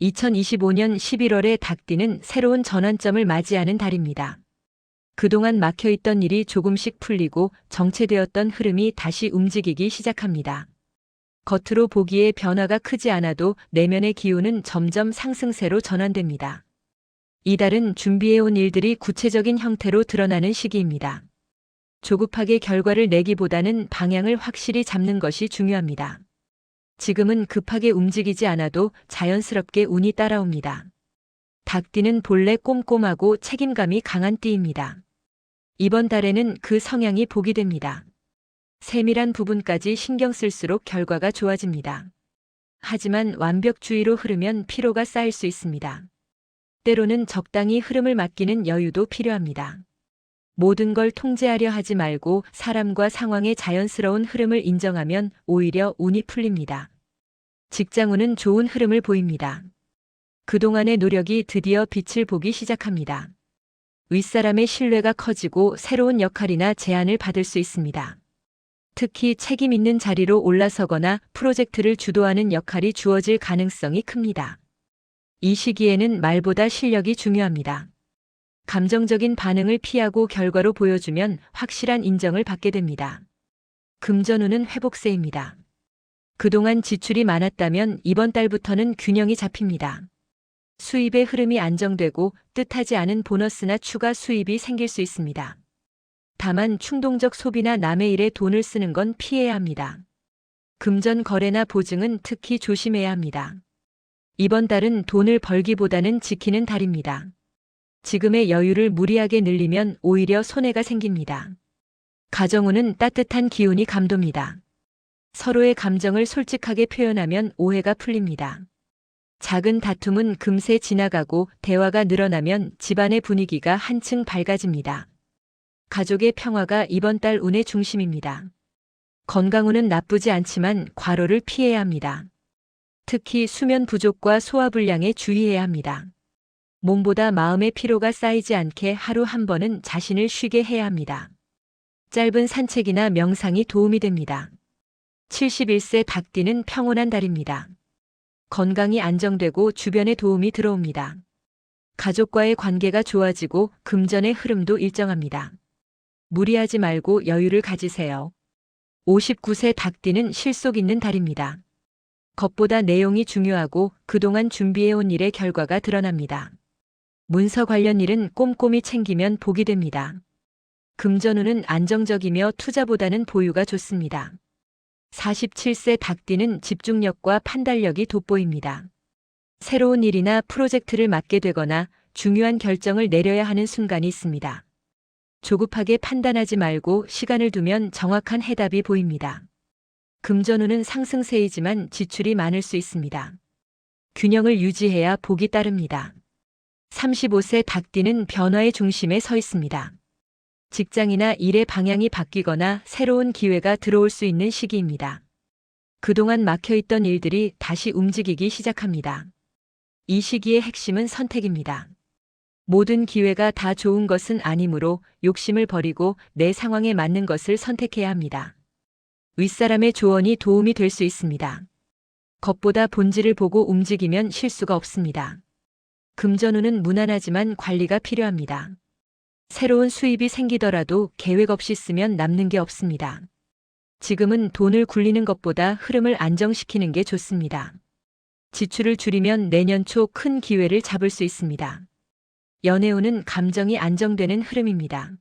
2025년 11월에 닭띠는 새로운 전환점을 맞이하는 달입니다. 그동안 막혀있던 일이 조금씩 풀리고 정체되었던 흐름이 다시 움직이기 시작합니다. 겉으로 보기에 변화가 크지 않아도 내면의 기운은 점점 상승세로 전환됩니다. 이달은 준비해온 일들이 구체적인 형태로 드러나는 시기입니다. 조급하게 결과를 내기보다는 방향을 확실히 잡는 것이 중요합니다. 지금은 급하게 움직이지 않아도 자연스럽게 운이 따라옵니다. 닭띠는 본래 꼼꼼하고 책임감이 강한 띠입니다. 이번 달에는 그 성향이 복이 됩니다. 세밀한 부분까지 신경 쓸수록 결과가 좋아집니다. 하지만 완벽주의로 흐르면 피로가 쌓일 수 있습니다. 때로는 적당히 흐름을 맡기는 여유도 필요합니다. 모든 걸 통제하려 하지 말고 사람과 상황의 자연스러운 흐름을 인정하면 오히려 운이 풀립니다. 직장운은 좋은 흐름을 보입니다. 그동안의 노력이 드디어 빛을 보기 시작합니다. 윗사람의 신뢰가 커지고 새로운 역할이나 제안을 받을 수 있습니다. 특히 책임 있는 자리로 올라서거나 프로젝트를 주도하는 역할이 주어질 가능성이 큽니다. 이 시기에는 말보다 실력이 중요합니다. 감정적인 반응을 피하고 결과로 보여주면 확실한 인정을 받게 됩니다. 금전운은 회복세입니다. 그동안 지출이 많았다면 이번 달부터는 균형이 잡힙니다. 수입의 흐름이 안정되고 뜻하지 않은 보너스나 추가 수입이 생길 수 있습니다. 다만 충동적 소비나 남의 일에 돈을 쓰는 건 피해야 합니다. 금전 거래나 보증은 특히 조심해야 합니다. 이번 달은 돈을 벌기보다는 지키는 달입니다. 지금의 여유를 무리하게 늘리면 오히려 손해가 생깁니다. 가정운은 따뜻한 기운이 감돕니다. 서로의 감정을 솔직하게 표현하면 오해가 풀립니다. 작은 다툼은 금세 지나가고 대화가 늘어나면 집안의 분위기가 한층 밝아집니다. 가족의 평화가 이번 달 운의 중심입니다. 건강운은 나쁘지 않지만 과로를 피해야 합니다. 특히 수면 부족과 소화불량에 주의해야 합니다. 몸보다 마음의 피로가 쌓이지 않게 하루 한 번은 자신을 쉬게 해야 합니다. 짧은 산책이나 명상이 도움이 됩니다. 71세 닭띠는 평온한 달입니다. 건강이 안정되고 주변에 도움이 들어옵니다. 가족과의 관계가 좋아지고 금전의 흐름도 일정합니다. 무리하지 말고 여유를 가지세요. 59세 닭띠는 실속 있는 달입니다. 겉보다 내용이 중요하고 그동안 준비해온 일의 결과가 드러납니다. 문서 관련 일은 꼼꼼히 챙기면 복이 됩니다. 금전운은 안정적이며 투자보다는 보유가 좋습니다. 47세 닭띠는 집중력과 판단력이 돋보입니다. 새로운 일이나 프로젝트를 맡게 되거나 중요한 결정을 내려야 하는 순간이 있습니다. 조급하게 판단하지 말고 시간을 두면 정확한 해답이 보입니다. 금전운은 상승세이지만 지출이 많을 수 있습니다. 균형을 유지해야 복이 따릅니다. 35세 닭띠는 변화의 중심에 서 있습니다. 직장이나 일의 방향이 바뀌거나 새로운 기회가 들어올 수 있는 시기입니다. 그동안 막혀있던 일들이 다시 움직이기 시작합니다. 이 시기의 핵심은 선택입니다. 모든 기회가 다 좋은 것은 아니므로 욕심을 버리고 내 상황에 맞는 것을 선택해야 합니다. 윗사람의 조언이 도움이 될 수 있습니다. 겉보다 본질을 보고 움직이면 실수가 없습니다. 금전운은 무난하지만 관리가 필요합니다. 새로운 수입이 생기더라도 계획 없이 쓰면 남는 게 없습니다. 지금은 돈을 굴리는 것보다 흐름을 안정시키는 게 좋습니다. 지출을 줄이면 내년 초 큰 기회를 잡을 수 있습니다. 연애운은 감정이 안정되는 흐름입니다.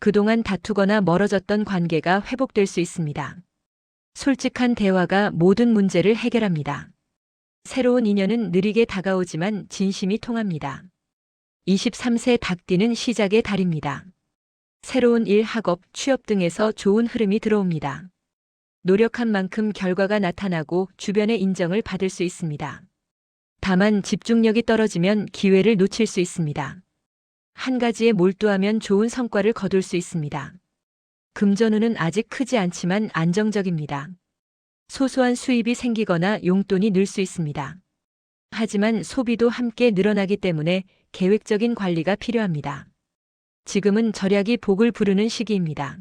그동안 다투거나 멀어졌던 관계가 회복될 수 있습니다. 솔직한 대화가 모든 문제를 해결합니다. 새로운 인연은 느리게 다가오지만 진심이 통합니다. 23세 닭띠는 시작의 달입니다. 새로운 일, 학업, 취업 등에서 좋은 흐름이 들어옵니다. 노력한 만큼 결과가 나타나고 주변의 인정을 받을 수 있습니다. 다만 집중력이 떨어지면 기회를 놓칠 수 있습니다. 한 가지에 몰두하면 좋은 성과를 거둘 수 있습니다. 금전운은 아직 크지 않지만 안정적입니다. 소소한 수입이 생기거나 용돈이 늘 수 있습니다. 하지만 소비도 함께 늘어나기 때문에 계획적인 관리가 필요합니다. 지금은 절약이 복을 부르는 시기입니다.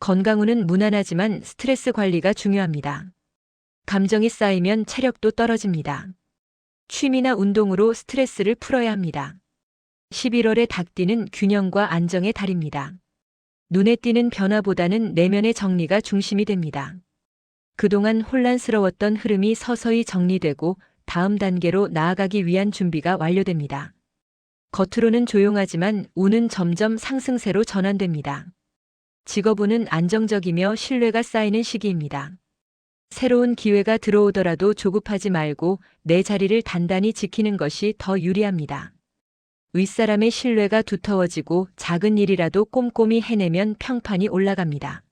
건강운은 무난하지만 스트레스 관리가 중요합니다. 감정이 쌓이면 체력도 떨어집니다. 취미나 운동으로 스트레스를 풀어야 합니다. 11월의 닭띠는 균형과 안정의 달입니다. 눈에 띄는 변화보다는 내면의 정리가 중심이 됩니다. 그동안 혼란스러웠던 흐름이 서서히 정리되고 다음 단계로 나아가기 위한 준비가 완료됩니다. 겉으로는 조용하지만 운은 점점 상승세로 전환됩니다. 직업운은 안정적이며 신뢰가 쌓이는 시기입니다. 새로운 기회가 들어오더라도 조급하지 말고 내 자리를 단단히 지키는 것이 더 유리합니다. 윗사람의 신뢰가 두터워지고 작은 일이라도 꼼꼼히 해내면 평판이 올라갑니다.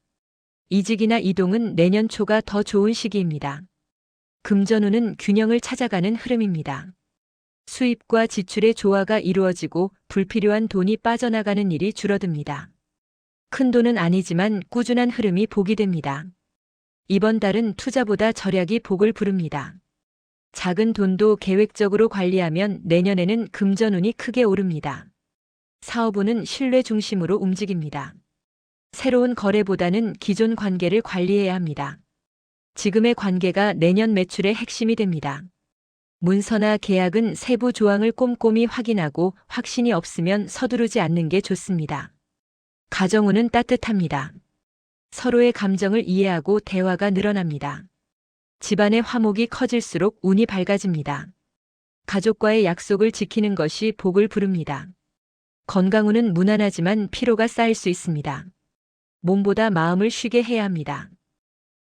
이직이나 이동은 내년 초가 더 좋은 시기입니다. 금전운은 균형을 찾아가는 흐름입니다. 수입과 지출의 조화가 이루어지고 불필요한 돈이 빠져나가는 일이 줄어듭니다. 큰 돈은 아니지만 꾸준한 흐름이 복이 됩니다. 이번 달은 투자보다 절약이 복을 부릅니다. 작은 돈도 계획적으로 관리하면 내년에는 금전운이 크게 오릅니다. 사업운은 신뢰 중심으로 움직입니다. 새로운 거래보다는 기존 관계를 관리해야 합니다. 지금의 관계가 내년 매출의 핵심이 됩니다. 문서나 계약은 세부 조항을 꼼꼼히 확인하고 확신이 없으면 서두르지 않는 게 좋습니다. 가정운은 따뜻합니다. 서로의 감정을 이해하고 대화가 늘어납니다. 집안의 화목이 커질수록 운이 밝아집니다. 가족과의 약속을 지키는 것이 복을 부릅니다. 건강운은 무난하지만 피로가 쌓일 수 있습니다. 몸보다 마음을 쉬게 해야 합니다.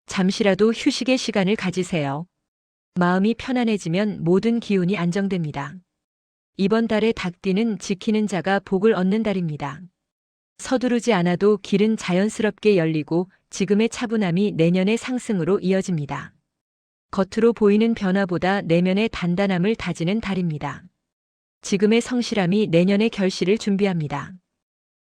잠시라도 휴식의 시간을 가지세요. 마음이 편안해지면 모든 기운이 안정됩니다. 이번 달의 닭띠는 지키는 자가 복을 얻는 달입니다. 서두르지 않아도 길은 자연스럽게 열리고 지금의 차분함이 내년의 상승으로 이어집니다. 겉으로 보이는 변화보다 내면의 단단함을 다지는 달입니다. 지금의 성실함이 내년의 결실을 준비합니다.